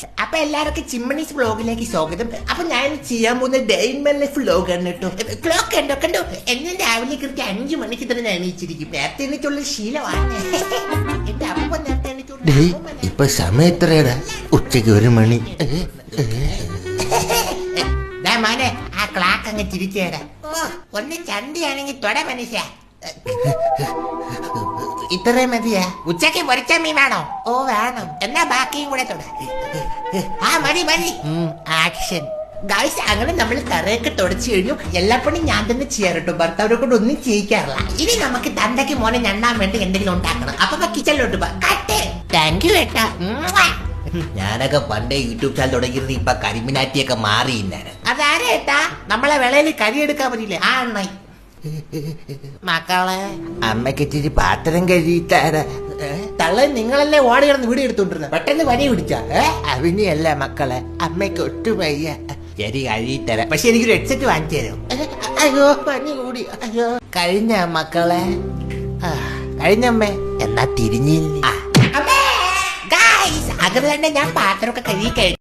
Guys അപ്പൊ എല്ലാവർക്കും ചിമ്മണീസ് ബ്ലോഗിലേക്ക് സ്വാഗതം. അപ്പൊ ഞാൻ ചെയ്യാൻ പോകുന്ന day in my life vlog ആണ് കേട്ടോ. ക്ലോക്ക് കണ്ടോ കണ്ടോ? എന്നെ രാവിലെ കൃത്യം അഞ്ചു മണിക്ക് തന്നെ ഞാൻ എണീച്ചിരിക്കും. നേരത്തെ എണീറ്റുള്ള ശീലമാണ്. എന്റെ അപ്പ നേരത്തെ എണീറ്റുള്ള ഇപ്പൊ സമയം എത്രയാടാ? ഉച്ചയ്ക്ക് ഒരു മണി. മാനെ മോനെ ആ ക്ലാക്ക് അങ്ങ് തിരിച്ചേടാ ഓ ഒന്ന് ചണ്ടിയാണെങ്കിൽ തൊട മനുഷ്യ. ഇത്രയും മതിയാ? ഉച്ചയ്ക്ക് പൊരിച്ച മീൻ വേണോ? ഓ വേണം. എന്നാ ബാക്കിയും കൂടെ തൊട. ആ മതി മതി. ആക്ഷൻ. ഗായ്സ് അങ്ങനെ നമ്മൾ തറയൊക്കെ തുടച്ചു കഴിഞ്ഞു. എല്ലാ പണിയും ഞാൻ തന്നെ ചെയ്യാറുട്ടോ ഭർത്താവിനെ കൊണ്ട് ഒന്നും ചെയ്യിക്കാറില്ല. ഇനി നമുക്ക് തന്തയ്ക്ക് മോനെ ഞണ്ണാൻ വേണ്ടി എന്തെങ്കിലും ഉണ്ടാക്കണം. അപ്പൊ കിച്ചണിലോട്ട് കട്ടെ. താങ്ക് യു ഏട്ടാ. ഞാനൊക്കെ പണ്ടേ യൂട്യൂബ് ചാനൽ തുടങ്ങിയിരുന്നു ഇപ്പൊ കരിമിനാറ്റിയൊക്കെ മാറി അതാരേട്ടാ? നമ്മളെ വിളയിൽ കരി എടുക്കാൻ പറ്റില്ലേ ആ എണ്ണായി മക്കളെ അമ്മയ്ക്ക് ഇച്ചിരി പാത്രം കഴിയിട്ടാരാ തള്ള നിങ്ങളല്ലേ ഓടി കിടന്ന് വീട് എടുത്തോണ്ടിരുന്നത് പെട്ടെന്ന് പനി പിടിച്ച. അവിനെയല്ല മക്കളെ അമ്മയ്ക്ക് ഒട്ടും വയ്യ. ശരി കഴിയിത്തരാം പക്ഷെ എനിക്കൊരു ഹെഡ്സെറ്റ് വാങ്ങിച്ചു തരും. അയ്യോ പനി കൂടി. അയ്യോ. കഴിഞ്ഞ മക്കളെ. കഴിഞ്ഞമ്മേ എന്നാ തിരിഞ്ഞില്ല അങ്ങനെ തന്നെ ഞാൻ പാത്രമൊക്കെ കഴുകി കഴിഞ്ഞു.